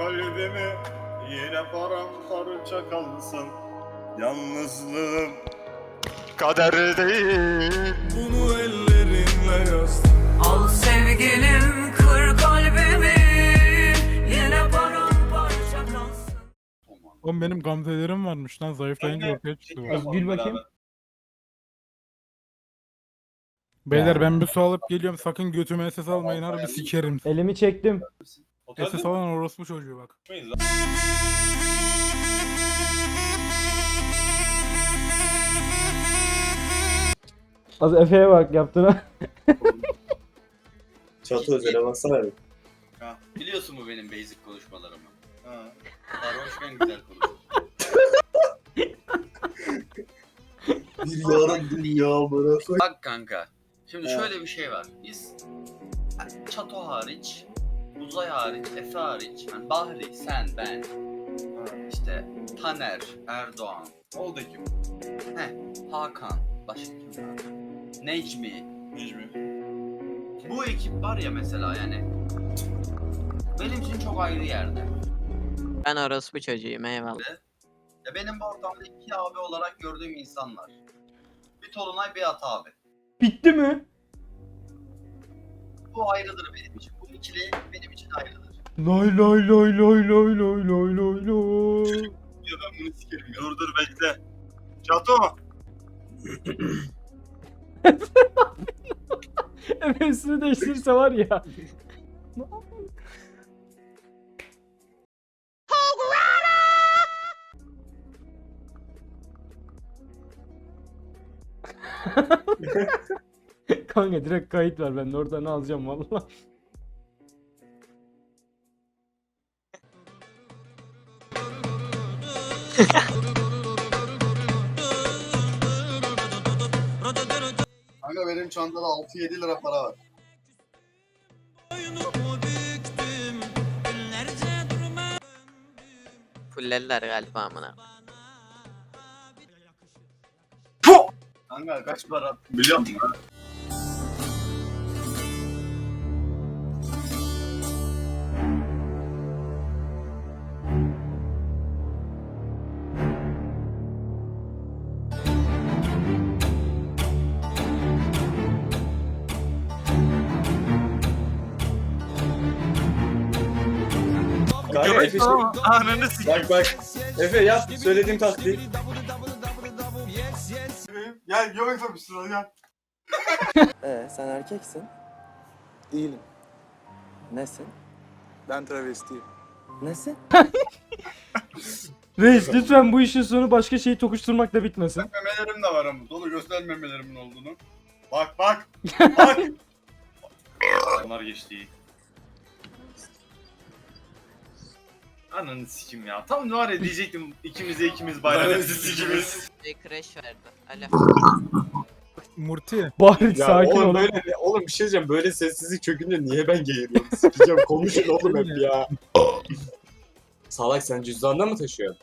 kalbimi yine paramparça kalsın. Yalnızlığım kader değil. Bunu ellerinle yaz. Al sevgilim kır kalbimi Yine paramparça kalsın Oğlum benim gamzelerim varmış lan zayıflayınca ortaya çıktı. gül bakayım. Beyler ben bir su alıp geliyorum sakın götüme ses almayın harbi sikerim. Elimi çektim. Ses alan orospu çocuğu bak. Az Efe'ye bak yaptığına. Çatı özele baksana bir. Biliyorsun mu benim basic konuşmalarımı? Ha. Sarhoşken güzel konuş. Bir yarım dünya bırak. Bak kanka. Şimdi şöyle bir şey var. Biz Çato hariç, Uzay hariç, Efe hariç, yani Bahri, sen, ben, işte Taner, Erdoğan, Oldu kim? Hakan, başka kim var? Necmi. Necmi. Bu ekip var ya mesela yani benim için çok ayrı yerde. Ben orospu çocuğuyum eyvallah. Ya benim bu ortamda iki abi olarak gördüğüm insanlar. Bir Tolunay, bir Ata abi. Bitti mi? Bu ayrıdır benim için. Bu ikili benim için ayrıdır. Lay lay lay lay lay lay lay lay lay. Ya ben bunu sikerim. Dur dur bekle. Çato. Üstünü değiştirirse var ya. Kanka direkt kayıt var ben de oradan alacağım valla. Benim çantada 6-7 lira para var. Fullediler galiba amına. Kanka kaç para biliyor musun? Efe şey. Ananı sikeyim. Bak bak. Efe yap söylediğim taktiği. Gel göbek yapıştır gel. Ee, sen erkeksin. Değilim. Nesin? Ben travestiyim. Nesin? Reis lütfen bu işin sonu başka şeyi tokuşturmakla bitmesin. Memelerim de var ama. Dolu göster memelerimin olduğunu. Bak bak. Bak. Onlar geçti iyi. Ananı sikim ya. Tam var ya diyecektim ikimize ikimiz bayram. ikimiz. Bir crash verdi. Alo. Murti. Bari Ya sakin oğlum ol. böyle oğlum bir şey diyeceğim böyle sessizlik çökünce niye ben geğiriyorum? Sikeceğim konuşun oğlum hep ya. Salak sen cüzdanda mı taşıyorsun?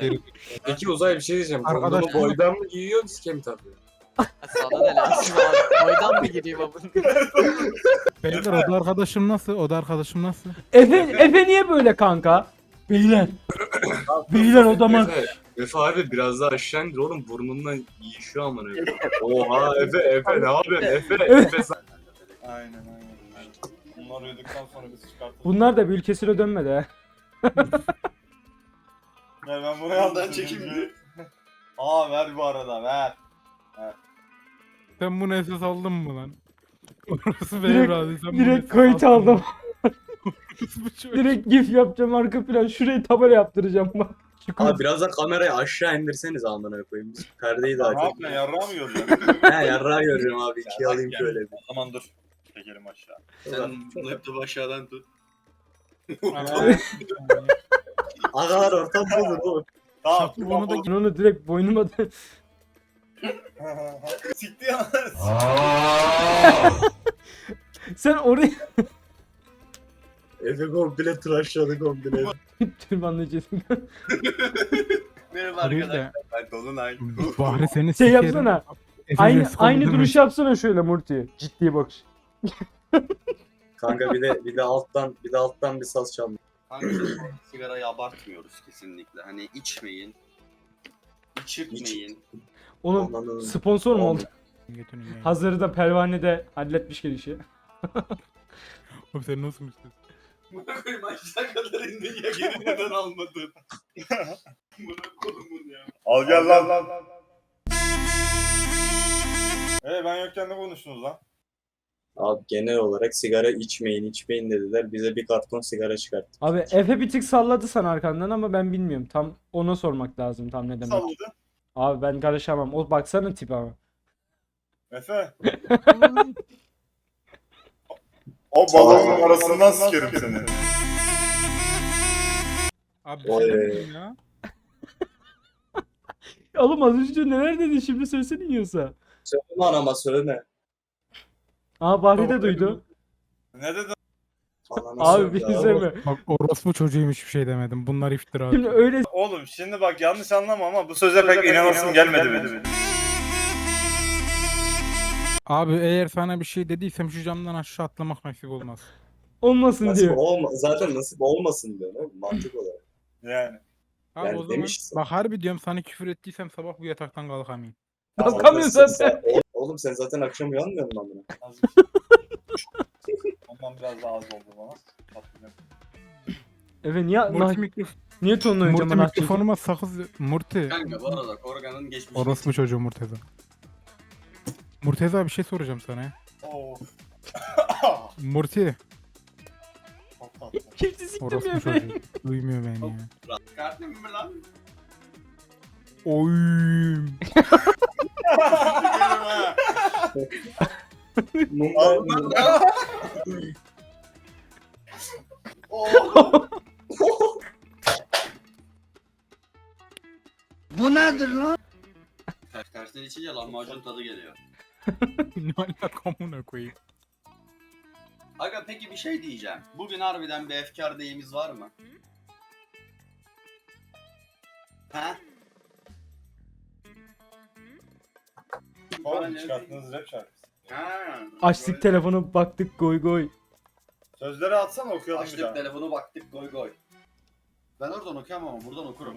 Evet. Peki uzay bir şey diyeceğim. Arkadaş- Kondomu boydan mı giyiyorsun sike mi takıyorsun? Sana ne lazım abi? Boydan mı gireyim amına? Beyler oda arkadaşım nasıl? Oda arkadaşım nasıl? Efe, Efe niye böyle kanka? Beyler. Beyler odama. Efe, Efe abi biraz daha aşağı indir oğlum burnundan yiyişiyor amına. Oha Efe Efe ne yapıyorsun Efe Efe sen. Aynen aynen. Bunlar uyuduktan sonra biz çıkartırız. Bunlar da bir ülkesine dönmedi ha. Ver ben buraya aldım. çekeyim Aa ver bu arada ver. Sen bunu SS aldın mı lan? Orası benim razı. Direkt SS kayıt aldım. Direkt gif yapacağım arka plan. Şurayı tabela yaptıracağım bak. Şu Abi biraz da kamerayı aşağı indirseniz amına koyayım. Biz perdeyi daha Ne çok. yapıyorsun yarrağı mı görüyorsun? He yarrağı görüyorum abi. İkiye alayım Yarrak şöyle yani. bir. O zaman dur. Çekelim aşağı. Sen laptopu aşağıdan tut. Agalar ortam bulur oğlum. Tamam. Onu da Ben onu direkt boynuma da... Sikti ya. Sen oraya Efe komple tıraşladı komple. tırmanlayacaksın. Merhaba Değil arkadaşlar. de Ben Dolunay. Bahri seni Şey sikerim. yapsana. Aynı aynı müdürü duruş yapsana şöyle Murti. Ciddi bakış. Kanka bir de bir de alttan bir de alttan bir saz çaldı. Kanka sigarayı abartmıyoruz kesinlikle. Hani içmeyin. İçirtmeyin. Ananı- sponsor mu oldu? Götünü yiyeyim. Hazırı da pervane de halletmiş gelişi. Oğlum sen nasıl mısın? Buna koyayım aşağı kadar indin ya geri neden almadın? Buna kodumun ya. Al gel lan. Ee ben yokken ne konuştunuz lan? Abi genel olarak sigara içmeyin içmeyin dediler. Bize bir karton sigara çıkarttı. Abi Efe bir tık salladı sana arkandan ama ben bilmiyorum. Tam ona sormak lazım tam ne demek. Salladı. Abi ben karışamam. O baksana tip ama. Efe. o balonun arasından sikerim seni. Abi Oy. bir şey diyeyim ya. Oğlum az önce neler dedin şimdi söylesene yiyorsa. Söyleme anama söyleme. Aa Bahri de duydu. Ne dedin? Anama Abi söyle bir izleme. Bak orospu çocuğuymuş bir şey demedim. Bunlar iftira. Şimdi öyle Oğlum şimdi bak yanlış anlama ama bu söze pek inanasım gelmedi benim. Abi eğer sana bir şey dediysem şu camdan aşağı atlamak nasip olmaz. olmasın Nasip diyor. olma, zaten nasip olmasın diyor oğlum mantık olarak. Yani. Abi Yani o zaman demişsin. bak harbi diyorum sana küfür ettiysem sabah bu yataktan kalkamayayım. Kalkamıyor Sen- zaten. sen- Oğlum sen zaten akşam uyanmıyor musun amına? Ondan biraz daha az oldu bana. Patlayacak. Efe niye Murti, mikrofon, niye tonla önce Murti bana mikrofonuma sakız... Murti. Kanka bu arada Korgan'ın geçmişi. Orospu çocuğu Murteza. Murteza bir şey soracağım sana ya. Oo. Murti. Kimse siktim ya çocuğu. Duymuyor beni ya. Kartın mı lan? Oy. Ters tersten içince lahmacun tadı geliyor. ne alaka amına koyayım. Aga peki bir şey diyeceğim. Bugün harbiden bir efkar deyimiz var mı? Ha? Oğlum çıkarttığınız rap şarkısı. Ha. Açtık telefonu baktık goy goy. Sözleri atsana okuyalım bir Açtık daha. telefonu baktık goy goy. Ben oradan okuyamam ama buradan okurum.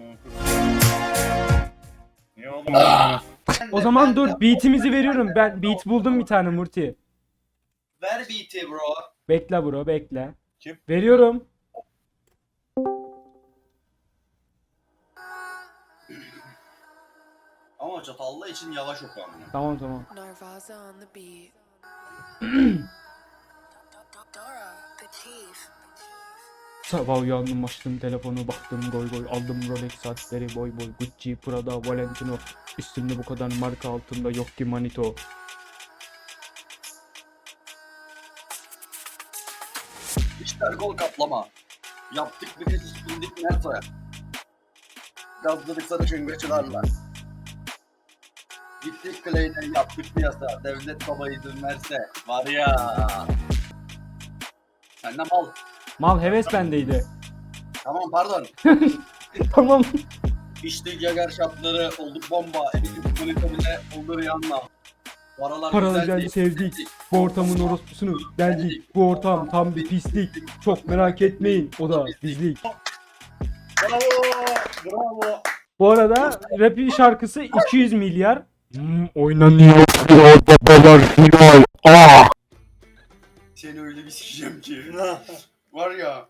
Niye oğlum? O zaman dur beatimizi veriyorum. Ben beat buldum bir tane Murti. Ver beat'i bro. Bekle bro bekle. Kim? Veriyorum. Ama çatallı için yavaş oku amına. Tamam tamam. Narvaza on the beat. Dora, the chief. Sabah uyandım açtım telefonu baktım goy goy aldım Rolex saatleri boy boy Gucci Prada Valentino üstümde bu kadar marka altında yok ki manito İşler gol kaplama. Yaptık bir kez üstündük Merto'ya. Gazladık sarı şıngırçılarla. Gittik Clay'den yaptık piyasa. Devlet baba izin. Var ya. Sen de mal. Mal heves bendeydi Tamam pardon. Tamam İçtik Jager şapları olduk bomba. Ebitik monitörüne oldu Paralar güzeldi, geldi, sevdik. Bu ortamın orospusunu deldik Bu ortam tam bir pislik Çok merak etmeyin o da bizlik Bravo! Bravo! Bu arada rapi şarkısı 200 milyar Hmm, oynanıyor babalar final. Ah! Seni öyle bir sikeceğim ki. Var ya.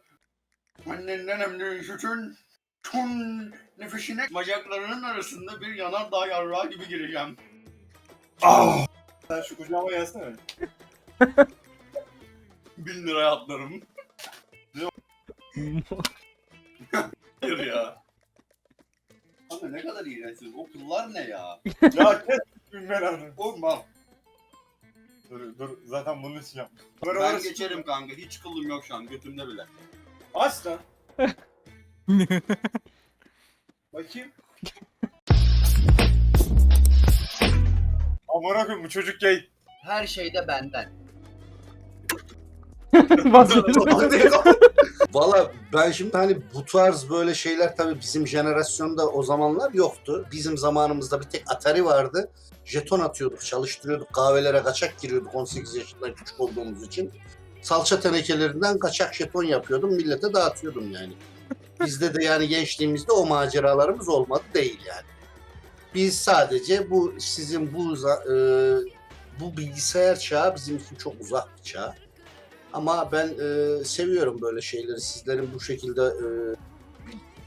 Annenden emdiğin sütün tun nefesine bacaklarının arasında bir yanardağ yarrağı gibi gireceğim. Ah! Sen şu kucağıma gelsene. Bin liraya atlarım. Hayır ya. Abi ne kadar iğrençsin. O kıllar ne ya? ya kes bilmem onu. Olma. Dur dur zaten bunun için yapmış. Ben geçerim kanka. Hiç kılım yok şu an götümde bile. Aç lan. Bakayım. Amına koyayım bu çocuk gay. Her şeyde benden. Valla ben şimdi hani bu tarz böyle şeyler tabii bizim jenerasyonda o zamanlar yoktu. Bizim zamanımızda bir tek Atari vardı. Jeton atıyorduk, çalıştırıyorduk, kahvelere kaçak giriyorduk 18 yaşından küçük olduğumuz için. salça tenekelerinden kaçak jeton yapıyordum. Millete dağıtıyordum yani. Bizde de yani gençliğimizde o maceralarımız olmadı değil yani. Biz sadece bu sizin bu e, bu bilgisayar çağı bizim için çok uzak bir çağ. Ama ben e, seviyorum böyle şeyleri. Sizlerin bu şekilde e,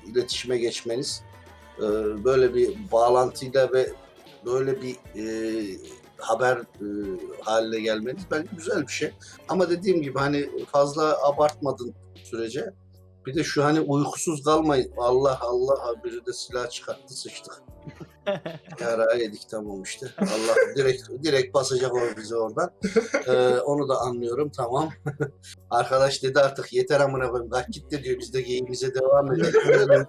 iletişime geçmeniz, e, böyle bir bağlantıyla ve böyle bir e, haber e, haline gelmeniz bence güzel bir şey. Ama dediğim gibi hani fazla abartmadın sürece bir de şu hani uykusuz kalmayın. Allah Allah biri de silah çıkarttı sıçtık. Yara yedik tamam işte. Allah direkt direkt basacak o bizi oradan. Ee, onu da anlıyorum tamam. Arkadaş dedi artık yeter amına koyayım. Kalk git de diyor biz de geyimize devam edelim.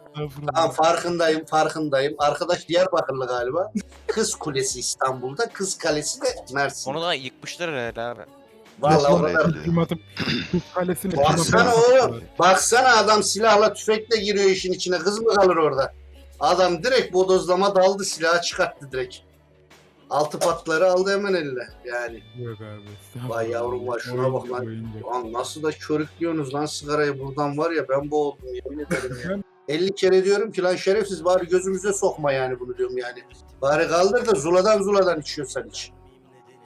Tamam farkındayım farkındayım. Arkadaş Diyarbakırlı galiba. Kız Kulesi İstanbul'da, Kız Kalesi de Mersin. Onu da yıkmışlar herhalde abi. Vallahi o kadar. Atıp Kız kalesini Baksana oğlum. Baksana adam silahla tüfekle giriyor işin içine. Kız mı kalır orada? Adam direkt bodozlama daldı silahı çıkarttı direkt. Altı patları aldı hemen eline. Yani Yok abi. estağfurullah. Vay yavrum vay, şuna bak Oyuncak, lan. oyuncak. Lan nasıl da körüklüyorsunuz lan sigarayı buradan var ya ben boğuldum yemin ederim ya. 50 kere diyorum ki lan şerefsiz bari gözümüze sokma yani bunu diyorum yani. Bari kaldır da zuladan zuladan içiyorsan iç.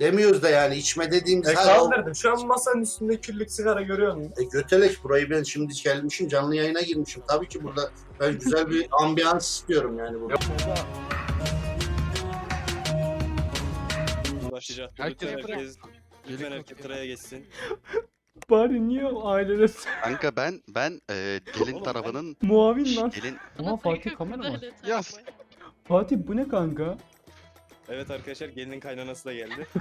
Demiyoruz da yani içme dediğimiz E o- kaldırdım. Şu an masanın üstünde küllük sigara görüyor musun? E götelek burayı ben şimdi gelmişim canlı yayına girmişim. Tabii ki burada ben güzel bir ambiyans istiyorum yani burada. Başlayacak. Herkes Lütfen bırak. herkes, lütfen herkes sıraya geçsin. Bari niye ailede Kanka ben ben e, gelin tarafının muavin lan? gelin Ama Fatih kamera var. Yaz. Fatih bu ne kanka? Evet arkadaşlar gelinin kaynanası da geldi.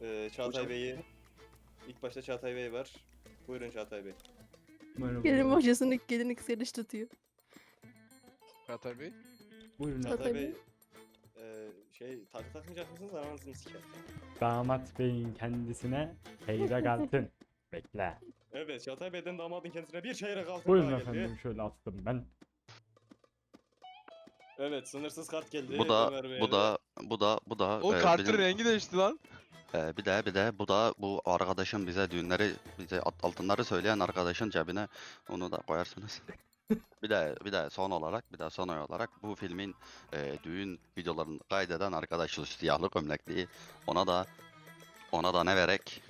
Ee, Çağatay Bey'i ilk başta Çağatay Bey var. Buyurun Çağatay Bey. Merhaba. Gelin hocasının gelini kısırış tutuyor. Çağatay Bey. Buyurun. Çağatay Çağatay Bey. Bey e, şey tak takmayacak mısınız? Anasını siker. Damat beyin kendisine çeyrek altın. Bekle. Evet Çağatay Bey'den damadın kendisine bir çeyrek altın Buyurun daha geldi. efendim şöyle attım ben. Evet sınırsız kart geldi. bu da Ömer Bey'e bu de. da bu da bu da O e, kartın bizim- rengi değişti lan. e, bir de bir de bu da bu arkadaşın bize düğünleri bize at- altınları söyleyen arkadaşın cebine onu da koyarsınız. bir de bir de son olarak bir de son olarak bu filmin e, düğün videolarını kaydeden arkadaş şu siyahlı gömlekliği ona da ona da ne verek?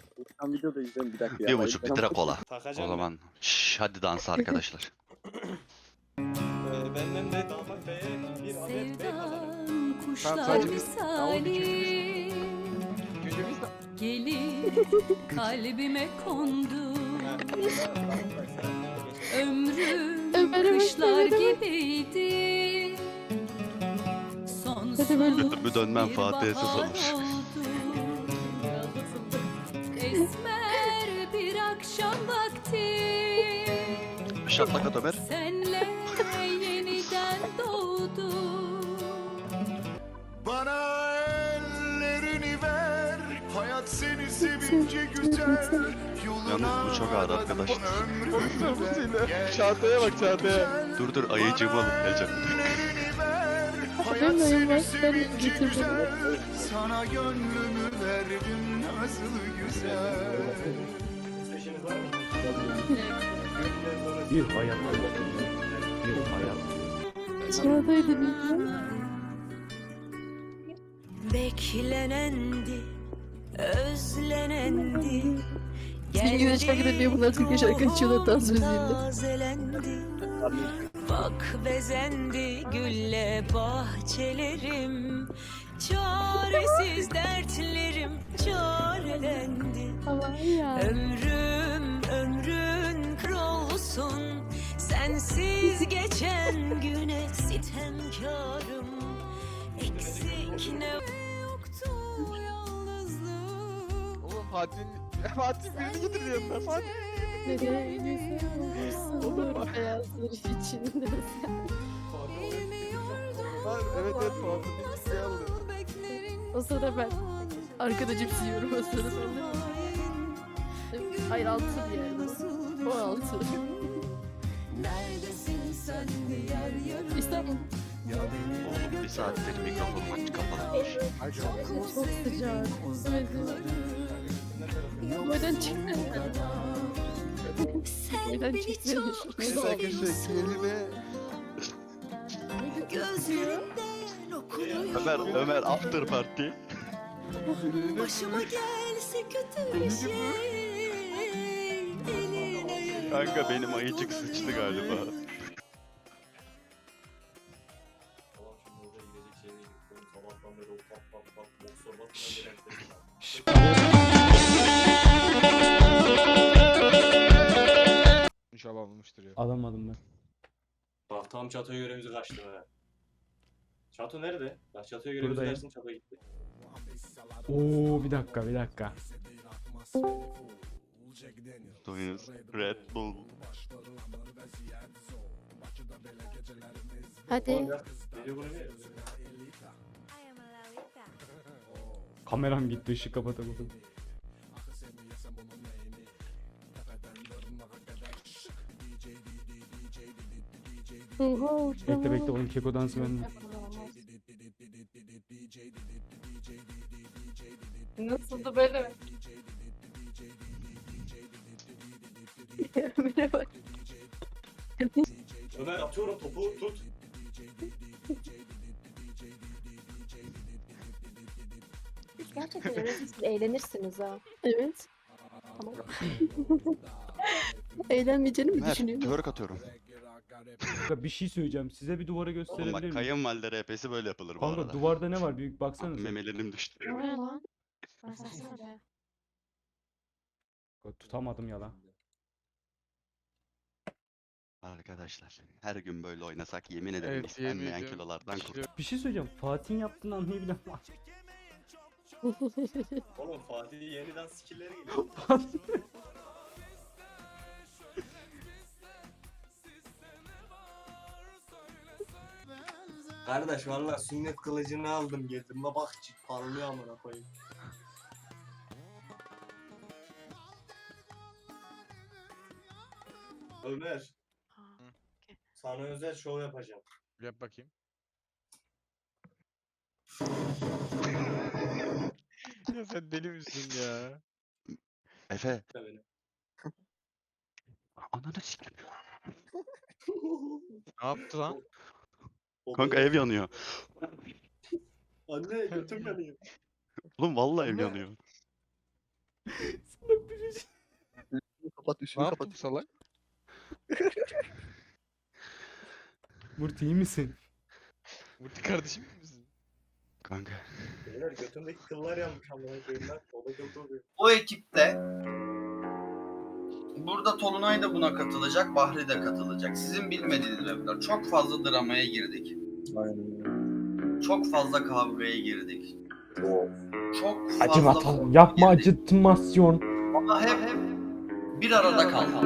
Ben videoda izledim bir dakika Bir buçuk litre kola. Takacağım O zaman şş, hadi dans arkadaşlar. Ee, benden de Üçümüz de. Gelin kalbime kondu. Sen. Ömrüm kışlar gibiydi. Sonsuz Bu dönmem bir Fatih'e bahar oldu. Esmer bir akşam vakti. Şaplak at Ömer. Senle Bana ellerini ver Hayat seni sevince güzel Yalnız bu çok ağır arkadaşlar. Çağatay'a bak Çağatay'a. Dur dur ayıcığımı alıp geleceğim. Hayat seni sevince güzel Sana gönlümü verdim nasıl güzel var? Bir hayat. Bir hayat. Beklenendi, özlenendi. İngilizce şarkı dinliyor, bunlar Türkçe şarkı açıyorlar dans müziğinde. Bak bezendi gülle bahçelerim. Çaresiz dertlerim çarelendi. Ömrüm ömrün kır olsun. Sensiz geçen güne sitemkarım. Eksik ne yoktu yalnızlığım. Oğlum Fatih Fatih birini getir yanına Fatih. Olur beyazlar içinde. Var, evet evet Fatih bir şey aldı. O sırada ben arkada cips yiyorum o sırada. Hayır altı bir yerde. O altı. Neredesin sen diğer yarım? İstanbul. Oğlum bir saattir mikrofonum aç kapalıymış. Çok sıcak. Evet. Boydan çıktı. Boydan çıktı. Kısa kelime okunuyor Ömer, Ömer after party. Başıma gelse kötü bir şey Kanka benim ayıcık sıçtı galiba. Tam çatoya görevimizi kaçtı ha. Çato nerede? Bak çatoya görevimizi Buradayım. kaçtın çato gitti. Oo bir dakika bir dakika. Duyunuz. Red Bull. Hadi. Kameram gitti ışık kapatamadım. Bekle bekle onun keko dansı bende. Nasıldı böyle? Ömer'e bak. Ömer atıyorum topu tut. Gerçekten öyle siz eğlenirsiniz ha. Evet. Tamam. Eğlenmeyeceğini mi Ömer, düşünüyorsun? twerk atıyorum. Kanka bir şey söyleyeceğim. Size bir duvara Oğlum gösterebilir bak miyim? kayınvalide RP'si böyle yapılır bu Kanka arada. duvarda ne var? Büyük baksanıza. Memelerim düştü. Ne lan? Versene be. Tutamadım ya lan. Arkadaşlar her gün böyle oynasak yemin ederim Evet, yemin ediyorum. kilolardan kurtuluruz. Bir şey söyleyeceğim. Fatih'in yaptığını anlayabilen var. Oğlum Fatih yeniden skill'leri geliyor. Kardeş valla sünnet kılıcını aldım getirdim. Bak parlıyor amına koyayım. Ömer. Sana özel şov yapacağım. Yap bakayım. ya sen deli misin ya? Efe. Beni. Ananı sikim. Ne yaptı lan? Kanka ev yanıyor. Anne götüm yanıyor. Oğlum vallahi ev yanıyor. Kapat Ne üstünü kapat. yaptı bu salak? Murt iyi misin? Murti kardeşim misin? Kanka. Beyler götümdeki kıllar yanmış amına koyayım lan. O da kıl oluyor. O ekipte burada Tolunay da buna katılacak, Bahri de katılacak. Sizin bilmediğiniz mevzular. Çok fazla dramaya girdik. Çok fazla kavgaya girdik. Çok fazla Acımatalım. Yapma girdik. acıtmasyon. Ama hep, hep bir arada kaldık.